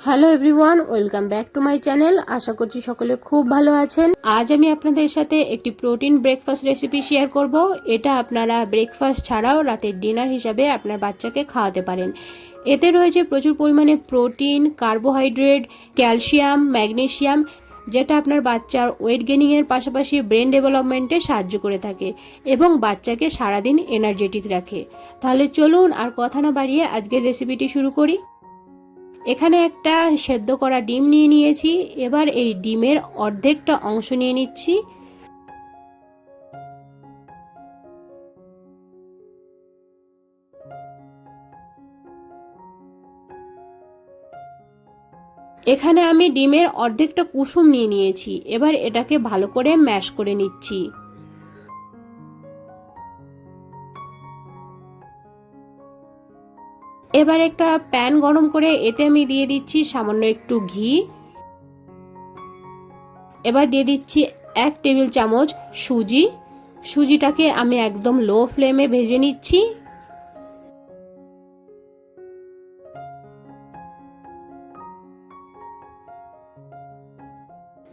Hello everyone welcome back to my channel আশা করছি সকলে খুব ভালো আছেন। আজ আমি আপনাদের সাথে একটি প্রোটিন ব্রেকফাস্ট রেসিপি শেয়ার করব। এটা আপনারা ব্রেকফাস্ট ছাড়াও রাতের ডিনার হিসাবে আপনার বাচ্চাকে খাওয়াতে পারেন। এতে রয়েছে প্রচুর পরিমাণে প্রোটিন কার্বোহাইড্রেট ক্যালসিয়াম ম্যাগনেসিয়াম যেটা আপনার বাচ্চার ওয়েট গেনিংয়ের পাশাপাশি ব্রেন ডেভেলপমেন্টে সাহায্য করে থাকে এবং বাচ্চাকে সারাদিন এনার্জেটিক রাখে। তাহলে চলুন আর কথা না বাড়িয়ে আজকের রেসিপিটি শুরু করি। এখানে একটা সেদ্ধ করা ডিম নিয়ে নিয়েছি। এবার এই ডিমের অর্ধেকটা অংশ নিয়ে নিচ্ছি। এখানে আমি ডিমের অর্ধেকটা কুসুম নিয়ে নিয়েছি। এবার এটাকে ভালো করে ম্যাশ করে নিচ্ছি। এবার একটা প্যান গরম করে এতে আমি দিয়ে দিচ্ছি সামান্য একটু ঘি। এবার দিয়ে দিচ্ছি এক টেবিল চামচ সুজি। সুজিটাকে আমি একদম লো ফ্লেমে ভেজে নিচ্ছি।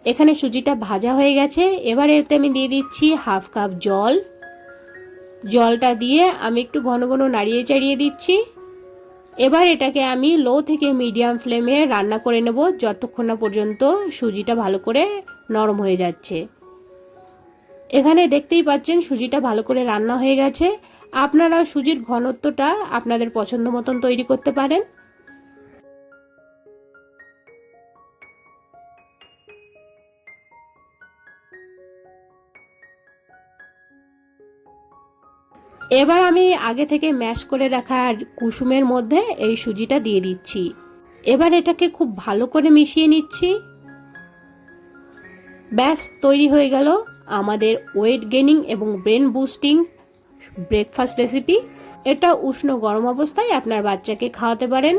এখানে সুজিটা ভাজা হয়ে গেছে। এবার এতে আমি দিয়ে দিচ্ছি হাফ কাপ জল। জলটা দিয়ে আমি একটু ঘন ঘন নাড়িয়ে চাড়িয়ে দিচ্ছি। এবার এটাকে আমি লো থেকে মিডিয়াম ফ্লেমে রান্না করে নেব যতক্ষণ না পর্যন্ত সুজিটা ভালো করে নরম হয়ে যাচ্ছে। এখানে দেখতেই পাচ্ছেন সুজিটা ভালো করে রান্না হয়ে গেছে। আপনারা সুজির ঘনত্বটা আপনাদের পছন্দ মতন তৈরি করতে পারেন। এবার আমি আগে থেকে ম্যাশ করে রাখা কুসুমের মধ্যে এই সুজিটা দিয়ে দিচ্ছি। এবার এটাকে খুব ভালো করে মিশিয়ে নিচ্ছি। ব্যাস, তৈরি হয়ে গেল আমাদের ওয়েট গেনিং এবং ব্রেন বুস্টিং ব্রেকফাস্ট রেসিপি। এটা উষ্ণ গরম অবস্থায় আপনার বাচ্চাকে খাওয়াতে পারেন।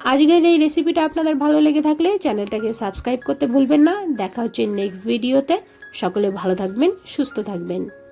আজকের এই রেসিপিটা আপনাদের ভালো লেগে থাকলে চ্যানেলটাকে সাবস্ক্রাইব করতে ভুলবেন না। দেখা হচ্ছে নেক্সট ভিডিওতে সকলে ভালো থাকবেন, সুস্থ থাকবেন।